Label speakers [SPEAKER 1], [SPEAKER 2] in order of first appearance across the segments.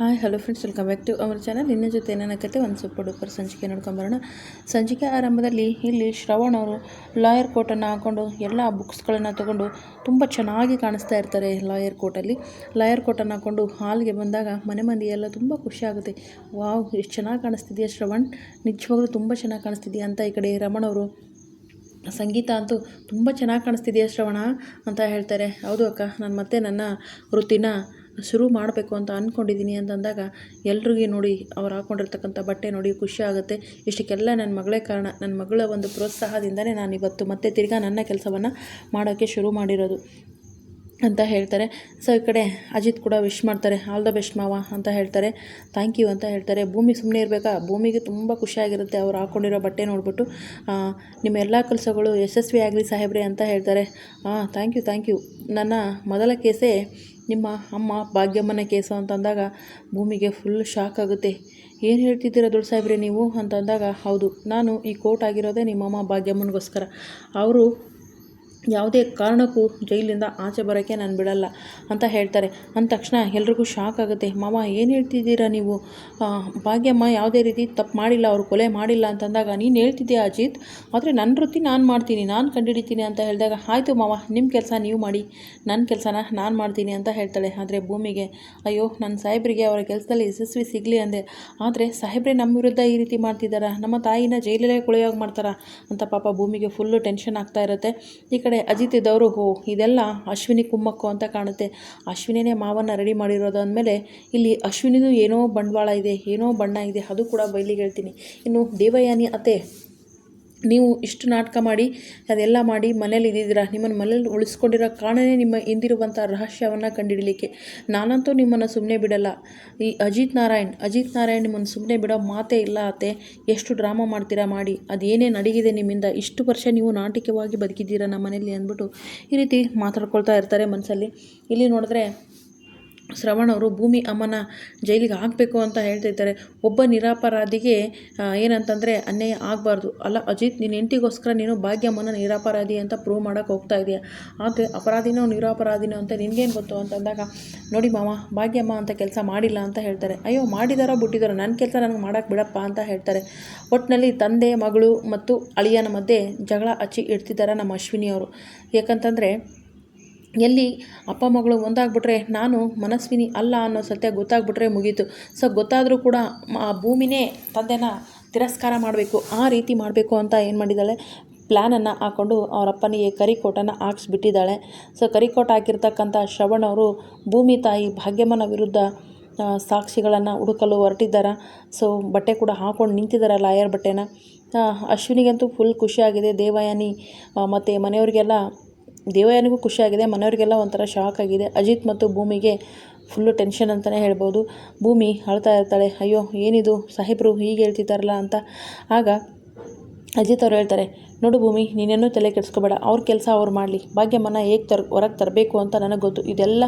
[SPEAKER 1] Hi hello friends welcome back to our channel ನಿನ್ನ ಜೊತೆ ಕತೆ ಒಂದು ಸೂಪರ್ ಡೂಪರ್ ಸಂಚಿಕೆ ನೋಡ್ಕೊಂಬರೋಣ ಸಂಚಿಕೆ ಆರಂಭದಲ್ಲಿ ಇಲ್ಲಿ ಶ್ರವಣ್ ಅವರು ಲಾಯರ್ ಕೋಟನ್ನು ಹಾಕ್ಕೊಂಡು ಎಲ್ಲ ಬುಕ್ಸ್ಗಳನ್ನು ತೊಗೊಂಡು ತುಂಬ ಚೆನ್ನಾಗಿ ಕಾಣಿಸ್ತಾ ಇರ್ತಾರೆ ಲಾಯರ್ ಕೋಟಲ್ಲಿ ಲಾಯರ್ ಕೋಟನ್ನು ಹಾಕ್ಕೊಂಡು ಹಾಲ್ಗೆ ಬಂದಾಗ ಮನೆ ಮಂದಿ ಎಲ್ಲ ತುಂಬ ಖುಷಿ ಆಗುತ್ತೆ. ವಾವ್ ಎಷ್ಟು ಚೆನ್ನಾಗಿ ಕಾಣಿಸ್ತಿದೆಯಾ ಶ್ರವಣ್? ನಿಜವಾಗ್ಲೂ ತುಂಬ ಚೆನ್ನಾಗಿ ಕಾಣಿಸ್ತಿದೆಯಾ? ಅಂತ ಈ ಕಡೆ ರಮಣ ಅವರು, ಸಂಗೀತ ಅಂತೂ ತುಂಬ ಚೆನ್ನಾಗಿ ಕಾಣಿಸ್ತಿದೆಯಾ ಶ್ರವಣ? ಅಂತ ಹೇಳ್ತಾರೆ. ಹೌದು ಅಕ್ಕ, ನಾನು ಮತ್ತೆ ನನ್ನ ವೃತ್ತಿನ ಶುರು ಮಾಡಬೇಕು ಅಂತ ಅಂದ್ಕೊಂಡಿದ್ದೀನಿ ಅಂತಂದಾಗ, ಎಲ್ರಿಗೂ ನೋಡಿ ಅವ್ರು ಹಾಕ್ಕೊಂಡಿರ್ತಕ್ಕಂಥ ಬಟ್ಟೆ ನೋಡಿ ಖುಷಿ ಆಗುತ್ತೆ. ಇಷ್ಟಕ್ಕೆಲ್ಲ ನನ್ನ ಮಗಳೇ ಕಾರಣ. ನನ್ನ ಮಗಳ ಒಂದು ಪ್ರೋತ್ಸಾಹದಿಂದಲೇ ನಾನು ಇವತ್ತು ಮತ್ತೆ ತಿರ್ಗಾ ನನ್ನ ಕೆಲಸವನ್ನು ಮಾಡೋಕ್ಕೆ ಶುರು ಮಾಡಿರೋದು ಅಂತ ಹೇಳ್ತಾರೆ. ಸೊ ಈ ಕಡೆ ಅಜಿತ್ ಕೂಡ ವಿಶ್ ಮಾಡ್ತಾರೆ. ಆಲ್ ದ ಬೆಸ್ಟ್ ಮಾವ ಅಂತ ಹೇಳ್ತಾರೆ. ಥ್ಯಾಂಕ್ ಯು ಅಂತ ಹೇಳ್ತಾರೆ. ಭೂಮಿ ಸುಮ್ಮನೆ ಇರಬೇಕಾ? ಭೂಮಿಗೆ ತುಂಬ ಖುಷಿಯಾಗಿರುತ್ತೆ ಅವ್ರು ಹಾಕ್ಕೊಂಡಿರೋ ಬಟ್ಟೆ ನೋಡಿಬಿಟ್ಟು. ನಿಮ್ಮ ಎಲ್ಲ ಕೆಲಸಗಳು ಯಶಸ್ವಿ ಆಗಲಿ ಸಾಹೇಬ್ರೆ ಅಂತ ಹೇಳ್ತಾರೆ. ಹಾಂ ಥ್ಯಾಂಕ್ ಯು ಥ್ಯಾಂಕ್ ಯು ನನ್ನ ಮೊದಲ ಕೇಸೇ ನಿಮ್ಮ ಅಮ್ಮ ಭಾಗ್ಯಮ್ಮನ ಕೇಸು ಅಂತಂದಾಗ ಭೂಮಿಗೆ ಫುಲ್ ಶಾಕ್ ಆಗುತ್ತೆ. ಏನು ಹೇಳ್ತಿದ್ದೀರಾ ದೊಡ್ಡ ಸಾಹೇಬ್ರೆ ನೀವು? ಅಂತಂದಾಗ, ಹೌದು, ನಾನು ಈ ಕೋರ್ಟ್ ಆಗಿರೋದೇ ನಿಮ್ಮಮ್ಮ ಭಾಗ್ಯಮ್ಮನಿಗೋಸ್ಕರ. ಅವರು ಯಾವುದೇ ಕಾರಣಕ್ಕೂ ಜೈಲಿಂದ ಆಚೆ ಬರೋಕ್ಕೆ ನಾನು ಬಿಡಲ್ಲ ಅಂತ ಹೇಳ್ತಾರೆ. ಅಂದ ತಕ್ಷಣ ಎಲ್ರಿಗೂ ಶಾಕ್ ಆಗುತ್ತೆ. ಮಾವ, ಏನು ಹೇಳ್ತಿದ್ದೀರಾ ನೀವು? ಭಾಗ್ಯಮ್ಮ ಯಾವುದೇ ರೀತಿ ತಪ್ಪು ಮಾಡಿಲ್ಲ, ಅವರು ಕೊಲೆ ಮಾಡಿಲ್ಲ ಅಂತಂದಾಗ ನೀನು ಹೇಳ್ತಿದ್ದೀಯ ಅಜಿತ್? ಆದರೆ ನನ್ನ ವೃತ್ತಿ ನಾನು ಮಾಡ್ತೀನಿ, ನಾನು ಕಂಡುಹಿಡಿತೀನಿ ಅಂತ ಹೇಳಿದಾಗ, ಆಯಿತು ಮಾವ ನಿಮ್ಮ ಕೆಲಸ ನೀವು ಮಾಡಿ ನನ್ನ ಕೆಲಸನ ನಾನು ಮಾಡ್ತೀನಿ ಅಂತ ಹೇಳ್ತಾಳೆ. ಆದರೆ ಭೂಮಿಗೆ, ಅಯ್ಯೋ ನನ್ನ ಸಾಹೇಬ್ರಿಗೆ ಅವರ ಕೆಲಸದಲ್ಲಿ ಯಶಸ್ವಿ ಸಿಗಲಿ ಅಂದೆ. ಆದರೆ, ಸಾಹೇಬ್ರೆ ನಮ್ಮ ವಿರುದ್ಧ ಈ ರೀತಿ ಮಾಡ್ತಿದ್ದಾರಾ? ನಮ್ಮ ತಾಯಿನ ಜೈಲಲ್ಲೇ ಕೊಳೆಯೋಗಿ ಮಾಡ್ತಾರಾ? ಅಂತ ಪಾಪ ಭೂಮಿಗೆ ಫುಲ್ಲು ಟೆನ್ಷನ್ ಆಗ್ತಾ ಇರುತ್ತೆ. ಈ ಕಡೆ ಅಜಿತ್ ಇದ್ದವರು ಹೋ ಇದೆಲ್ಲ ಅಶ್ವಿನಿ ಕುಮ್ಮಕ್ಕು ಅಂತ ಕಾಣುತ್ತೆ. ಅಶ್ವಿನಿನೇ ಮಾವನ್ನು ರೆಡಿ ಮಾಡಿರೋದು ಅಂದಮೇಲೆ ಇಲ್ಲಿ ಅಶ್ವಿನಿದು ಏನೋ ಬಂಡವಾಳ ಇದೆ, ಏನೋ ಬಣ್ಣ ಇದೆ, ಅದು ಕೂಡ ಬಯಲಿಗೆ ಹೇಳ್ತೀನಿ. ಇನ್ನು ದೇವಯಾನಿ ಅತ್ತೆ ನೀವು ಇಷ್ಟು ನಾಟಕ ಮಾಡಿ, ಅದೆಲ್ಲ ಮಾಡಿ ಮನೇಲಿ ಇದ್ದಿದ್ದೀರಾ? ನಿಮ್ಮನ್ನು ಮನೇಲಿ ಉಳಿಸ್ಕೊಂಡಿರೋ ಕಾರಣವೇ ನಿಮ್ಮ ಹಿಂದಿರುವಂಥ ರಹಸ್ಯವನ್ನು ಕಂಡುಹಿಡಲಿಕ್ಕೆ ನಾನಂತೂ ನಿಮ್ಮನ್ನು ಸುಮ್ಮನೆ ಬಿಡಲ್ಲ. ಈ ಅಜಿತ್ ನಾರಾಯಣ್ ಅಜಿತ್ ನಾರಾಯಣ್ ನಿಮ್ಮನ್ನು ಸುಮ್ಮನೆ ಬಿಡೋ ಮಾತೇ ಇಲ್ಲ ಅತ್ತೆ. ಎಷ್ಟು ಡ್ರಾಮಾ ಮಾಡ್ತೀರಾ ಮಾಡಿ. ಅದೇನೇ ನಡಗಿದೆ ನಿಮ್ಮಿಂದ? ಇಷ್ಟು ವರ್ಷ ನೀವು ನಾಟಕವಾಗಿ ಬದುಕಿದ್ದೀರಾ ನಮ್ಮ ಮನೇಲಿ ಅಂದ್ಬಿಟ್ಟು ಈ ರೀತಿ ಮಾತಾಡ್ಕೊಳ್ತಾ ಇರ್ತಾರೆ ಮನಸ್ಸಲ್ಲಿ. ಇಲ್ಲಿ ನೋಡಿದ್ರೆ ಶ್ರವಣ್ ಅವರು ಭೂಮಿ ಅಮ್ಮನ ಜೈಲಿಗೆ ಹಾಕಬೇಕು ಅಂತ ಹೇಳ್ತಿದ್ದಾರೆ ಒಬ್ಬ ನಿರಾಪರಾಧಿಗೆ ಏನಂತಂದರೆ ಅನ್ಯಾಯ ಆಗಬಾರ್ದು. ಅಲ್ಲ ಅಜಿತ್, ನಿನ್ನ ಹೆಂಟಿಗೋಸ್ಕರ ನೀನು ಭಾಗ್ಯಮ್ಮನ ನಿರಾಪರಾಧಿ ಅಂತ ಪ್ರೂವ್ ಮಾಡೋಕ್ಕೆ ಹೋಗ್ತಾ ಇದೆಯಾ. ಆದರೆ ಅಪರಾಧಿನೋ ನಿರಾಪರಾಧಿನೋ ಅಂತ ನಿನಗೇನು ಗೊತ್ತು ಅಂತಂದಾಗ, ನೋಡಿ ಮಾವ, ಭಾಗ್ಯಮ್ಮ ಅಂತ ಕೆಲಸ ಮಾಡಿಲ್ಲ ಅಂತ ಹೇಳ್ತಾರೆ. ಅಯ್ಯೋ, ಮಾಡಿದಾರೋ ಬಿಟ್ಟಿದಾರೋ. ನನ್ನ ಕೆಲಸ ನನಗೆ ಮಾಡೋಕೆ ಬಿಡಪ್ಪ ಅಂತ ಹೇಳ್ತಾರೆ. ಒಟ್ಟಿನಲ್ಲಿ ತಂದೆ, ಮಗಳು ಮತ್ತು ಅಳಿಯನ ಮಧ್ಯೆ ಜಗಳ ಹಚ್ಚಿ ಇಡ್ತಿದ್ದಾರೆ ನಮ್ಮ ಅಶ್ವಿನಿ ಅವರು ಯಾಕಂತಂದರೆ ಎಲ್ಲಿ ಅಪ್ಪ ಮಗಳು ಒಂದಾಗ್ಬಿಟ್ರೆ ನಾನು ಮನಸ್ವಿನಿ ಅಲ್ಲ ಅನ್ನೋ ಸತ್ಯ ಗೊತ್ತಾಗ್ಬಿಟ್ರೆ ಮುಗೀತು. ಸೊ ಗೊತ್ತಾದರೂ ಕೂಡ ಆ ಭೂಮಿನೇ ತಂದೆನ ತಿರಸ್ಕಾರ ಮಾಡಬೇಕು, ಆ ರೀತಿ ಮಾಡಬೇಕು ಅಂತ ಏನು ಮಾಡಿದ್ದಾಳೆ ಪ್ಲ್ಯಾನನ್ನು ಹಾಕ್ಕೊಂಡು ಅವರಪ್ಪನಿಗೆ ಕರಿಕೋಟನ್ನು ಹಾಕ್ಸ್ಬಿಟ್ಟಿದ್ದಾಳೆ ಸೊ ಕರಿಕೋಟ ಹಾಕಿರ್ತಕ್ಕಂಥ ಶ್ರವಣ್ ಅವರು ಭೂಮಿ ತಾಯಿ ಭಾಗ್ಯಮ್ಮನ ವಿರುದ್ಧ ಸಾಕ್ಷಿಗಳನ್ನು ಹುಡುಕಲು ಹೊರಟಿದ್ದಾರೆ. ಸೊ ಬಟ್ಟೆ ಕೂಡ ಹಾಕ್ಕೊಂಡು ನಿಂತಿದ್ದಾರೆ ಲಾಯರ್ ಬಟ್ಟೆನ. ಅಶ್ವಿನಿಗಂತೂ ಫುಲ್ ಖುಷಿಯಾಗಿದೆ. ದೇವಯಾನಿ ಮತ್ತು ಮನೆಯವರಿಗೆಲ್ಲ ದೇವಯಾನಿಗೂ ಖುಷಿಯಾಗಿದೆ. ಮನೆಯವರಿಗೆಲ್ಲ ಒಂಥರ ಶಾಕ್ ಆಗಿದೆ. ಅಜಿತ್ ಮತ್ತು ಭೂಮಿಗೆ ಫುಲ್ಲು ಟೆನ್ಷನ್ ಅಂತಲೇ ಹೇಳ್ಬೋದು. ಭೂಮಿ ಅಳ್ತಾ ಇರ್ತಾಳೆ. ಅಯ್ಯೋ, ಏನಿದು? ಸಾಹೇಬರು ಹೀಗೆ ಹೇಳ್ತಿದ್ದಾರಲ್ಲ ಅಂತ. ಆಗ ಅಜಿತ್ ಅವ್ರು ಹೇಳ್ತಾರೆ ನೋಡು ಭೂಮಿ ನೀನೇನು ತಲೆ ಕೆಡಿಸ್ಕೋಬೇಡ. ಅವ್ರ ಕೆಲಸ ಅವ್ರು ಮಾಡಲಿ. ಭಾಗ್ಯಮ್ಮನ ಹೇಗೆ ತರ್, ಹೊರಗೆ ತರಬೇಕು ಅಂತ ನನಗೆ ಗೊತ್ತು. ಇದೆಲ್ಲ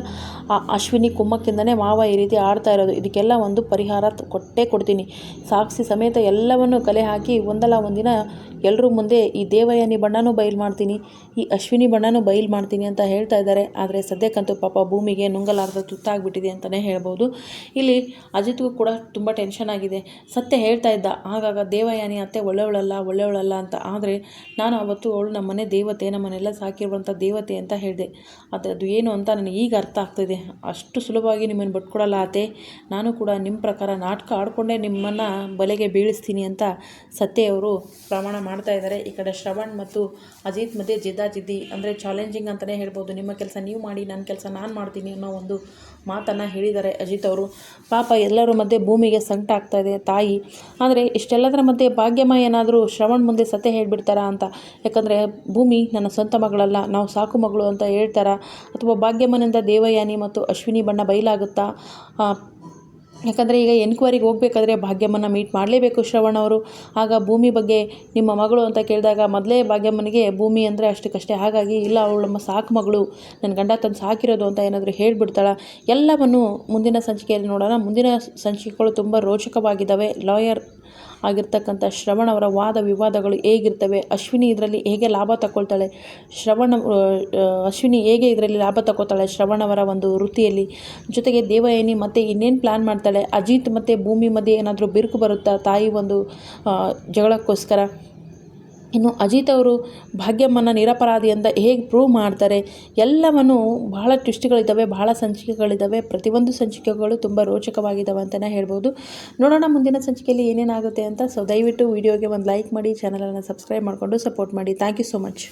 [SPEAKER 1] ಆ ಅಶ್ವಿನಿ ಕುಮ್ಮಕ್ಕಿಂದನೇ ಮಾವ ಈ ರೀತಿ ಆಡ್ತಾ ಇರೋದು. ಇದಕ್ಕೆಲ್ಲ ಒಂದು ಪರಿಹಾರ ಕೊಟ್ಟೇ ಕೊಡ್ತೀನಿ. ಸಾಕ್ಷಿ ಸಮೇತ ಎಲ್ಲವನ್ನು ಕಲೆ ಹಾಕಿ ಒಂದಲ್ಲ ಒಂದಿನ ಎಲ್ಲರೂ ಮುಂದೆ ಈ ದೇವಯಾನಿ ಬಣ್ಣನೂ ಬಯಲು ಮಾಡ್ತೀನಿ, ಈ ಅಶ್ವಿನಿ ಬಣ್ಣನೂ ಬಯಲು ಮಾಡ್ತೀನಿ ಅಂತ ಹೇಳ್ತಾ ಇದ್ದಾರೆ. ಆದರೆ ಸದ್ಯಕ್ಕಂತೂ ಪಾಪ ಭೂಮಿಗೆ ನುಂಗಲಾರದ ತುತ್ತಾಗ್ಬಿಟ್ಟಿದೆ ಅಂತಲೇ ಹೇಳ್ಬೋದು. ಇಲ್ಲಿ ಅಜಿತ್ಗೂ ಕೂಡ ತುಂಬ ಟೆನ್ಷನ್ ಆಗಿದೆ. ಸತ್ಯ ಹೇಳ್ತಾ ಇದ್ದ, ಆಗಾಗ ದೇವಯಾನಿ ಅತ್ತೆ ಒಳ್ಳೆಯವಳಲ್ಲ ಒಳ್ಳೆಯವಳಲ್ಲ ಅಂತ. ಆದರೆ ನಾನು ಅವತ್ತು ಅವಳು ನಮ್ಮ ಮನೆ ದೇವತೆ, ನಮ್ಮನ್ನೆಲ್ಲ ಸಾಕಿರುವಂಥ ದೇವತೆ ಅಂತ ಹೇಳಿದೆ. ಅದು ಅದು ಏನು ಅಂತ ನನಗೆ ಈಗ ಅರ್ಥ ಆಗ್ತಿದೆ. ಅಷ್ಟು ಸುಲಭವಾಗಿ ನಿಮ್ಮನ್ನು ಬಿಟ್ಕೊಡಲ್ಲ ಆತೆ. ನಾನು ಕೂಡ ನಿಮ್ಮ ಪ್ರಕಾರ ನಾಟಕ ಆಡಿಕೊಂಡೇ ನಿಮ್ಮನ್ನು ಬಲೆಗೆ ಬೀಳಿಸ್ತೀನಿ ಅಂತ ಸತ್ಯವರು ಪ್ರಮಾಣ ಮಾಡ್ತಾ ಇದ್ದಾರೆ. ಈ ಕಡೆ ಶ್ರವಣ್ ಮತ್ತು ಅಜಿತ್ ಮಧ್ಯೆ ಜಿದ್ದಾಜಿದ್ದಿ ಅಂದರೆ ಚಾಲೆಂಜಿಂಗ್ ಅಂತಲೇ ಹೇಳ್ಬೋದು. ನಿಮ್ಮ ಕೆಲಸ ನೀವು ಮಾಡಿ, ನನ್ನ ಕೆಲಸ ನಾನು ಮಾಡ್ತೀನಿ ಅನ್ನೋ ಒಂದು ಮಾತನ್ನು ಹೇಳಿದ್ದಾರೆ ಅಜಿತ್ ಅವರು. ಪಾಪ ಎಲ್ಲರ ಮಧ್ಯೆ ಭೂಮಿಗೆ ಸಂಕಟ ಆಗ್ತಾ ಇದೆ ತಾಯಿ. ಆದರೆ ಇಷ್ಟೆಲ್ಲದರ ಮಧ್ಯೆ ಭಾಗ್ಯಮ್ಮ ಏನಾದರೂ ಶ್ರವಣ್ ಮುಂದೆ ಸತ್ಯ ಹೇಳಿಬಿಡ್ತಾರಾ ಅಂತ. ಯಾಕಂದರೆ ಭೂಮಿ ನನ್ನ ಸ್ವಂತ ಮಗಳಲ್ಲ, ನಾವು ಸಾಕು ಮಗಳು ಅಂತ ಹೇಳ್ತಾರಾ. ಅಥವಾ ಭಾಗ್ಯಮ್ಮನಿಂದ ದೇವಯಾನಿ ಮತ್ತು ಅಶ್ವಿನಿ ಬಣ್ಣ ಬಯಲಾಗುತ್ತಾ? ಯಾಕಂದರೆ ಈಗ ಎನ್ಕ್ವೈರಿಗೆ ಹೋಗಬೇಕಾದ್ರೆ ಭಾಗ್ಯಮ್ಮನ ಮೀಟ್ ಮಾಡಲೇಬೇಕು ಶ್ರವಣ ಅವರು. ಆಗ ಭೂಮಿ ಬಗ್ಗೆ ನಿಮ್ಮ ಮಗಳು ಅಂತ ಕೇಳಿದಾಗ ಮೊದಲೇ ಭಾಗ್ಯಮ್ಮನಿಗೆ ಭೂಮಿ ಅಂದರೆ ಅಷ್ಟಕ್ಕಷ್ಟೇ, ಹಾಗಾಗಿ ಇಲ್ಲ, ಅವಳು ನಮ್ಮ ಸಾಕು ಮಗಳು ನನ್ನ ಗಂಡ ತಂದು ಸಾಕಿರೋದು ಅಂತ ಏನಾದರೂ ಹೇಳಿಬಿಡ್ತಾಳೆ. ಎಲ್ಲವನ್ನು ಮುಂದಿನ ಸಂಚಿಕೆಯಲ್ಲಿ ನೋಡೋಣ. ಮುಂದಿನ ಸಂಚಿಕೆಗಳು ತುಂಬ ರೋಚಕವಾಗಿದ್ದಾವೆ. ಲಾಯರ್ ಆಗಿರ್ತಕ್ಕಂಥ ಶ್ರವಣ್ ಅವರ ವಾದ ವಿವಾದಗಳು ಹೇಗಿರ್ತವೆ? ಅಶ್ವಿನಿ ಇದರಲ್ಲಿ ಹೇಗೆ ಲಾಭ ತಗೊಳ್ತಾಳೆ ಶ್ರವಣ ಅಶ್ವಿನಿ ಹೇಗೆ ಇದರಲ್ಲಿ ಲಾಭ ತಗೋತಾಳೆ ಶ್ರವಣವರ ಒಂದು ವೃತ್ತಿಯಲ್ಲಿ ಜೊತೆಗೆ ದೇವಯಾನಿ ಮತ್ತೆ ಇನ್ನೇನು ಪ್ಲ್ಯಾನ್ ಮಾಡ್ತಾಳೆ? ಅಜಿತ್ ಮತ್ತು ಭೂಮಿ ಮಧ್ಯೆ ಏನಾದರೂ ಬಿರುಕು ಬರುತ್ತಾ? ತಾಯಿ ಒಂದು ಜಗಳಕ್ಕೋಸ್ಕರ. ಇನ್ನು ಅಜಿತ್ ಅವರು ಭಾಗ್ಯಮ್ಮನ ನಿರಪರಾಧಿ ಅಂತ ಹೇಗೆ ಪ್ರೂವ್ ಮಾಡ್ತಾರೆ, ಎಲ್ಲವನ್ನು ಬಹಳ ಟ್ವಿಸ್ಟ್ಗಳಿದ್ದಾವೆ ಬಹಳ ಸಂಚಿಕೆಗಳಿದ್ದಾವೆ, ಪ್ರತಿಯೊಂದು ಸಂಚಿಕೆಗಳು ತುಂಬ ರೋಚಕವಾಗಿದ್ದಾವೆ ಅಂತಲೇ ಹೇಳ್ಬೋದು. ನೋಡೋಣ ಮುಂದಿನ ಸಂಚಿಕೆಯಲ್ಲಿ ಏನೇನಾಗುತ್ತೆ ಅಂತ. ಸೊ ದಯವಿಟ್ಟು ವಿಡಿಯೋಗೆ ಒಂದು ಲೈಕ್ ಮಾಡಿ ಚಾನಲನ್ನು ಸಬ್ಸ್ಕ್ರೈಬ್ ಮಾಡಿಕೊಂಡು ಸಪೋರ್ಟ್ ಮಾಡಿ. Thank you so much